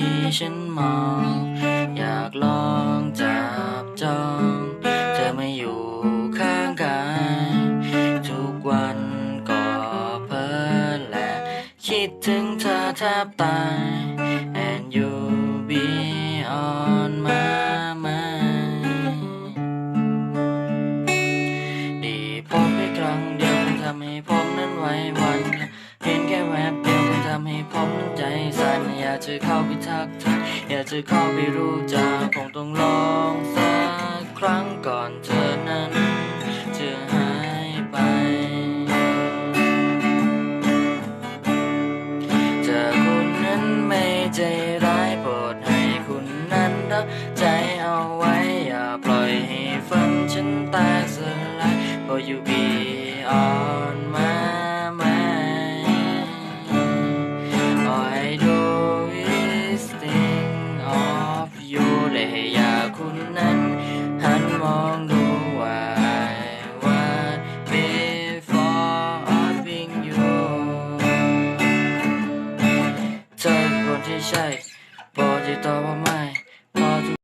ที่ฉันมอง อยากลองจับจอง เธอไม่อยู่ข้างกายทุกวันก็เพ้อและ คิดถึงเธอแทบตาย and you be on my mind ดีพบแค่ครั้งเดียวทำให้ผมนั้นไหวหวัน เห็นแค่แวบำให้ผมใจสั่นอยากจะเข้าไปทักทักอยากจะเข้าไปรู้จักคงต้องลองสักครั้งก่อนเธอนั้นจะหายไป จะคุณนั้นไม่ใจร้ายโปรดให้คุณนั้นรักใจเอาไว้อย่าปล่อยให้ฝันฉัน ยาคุณนั้น หันมองดูว่า before us being you เธอคนที่ใช่โปรดติดต่อว่ไม่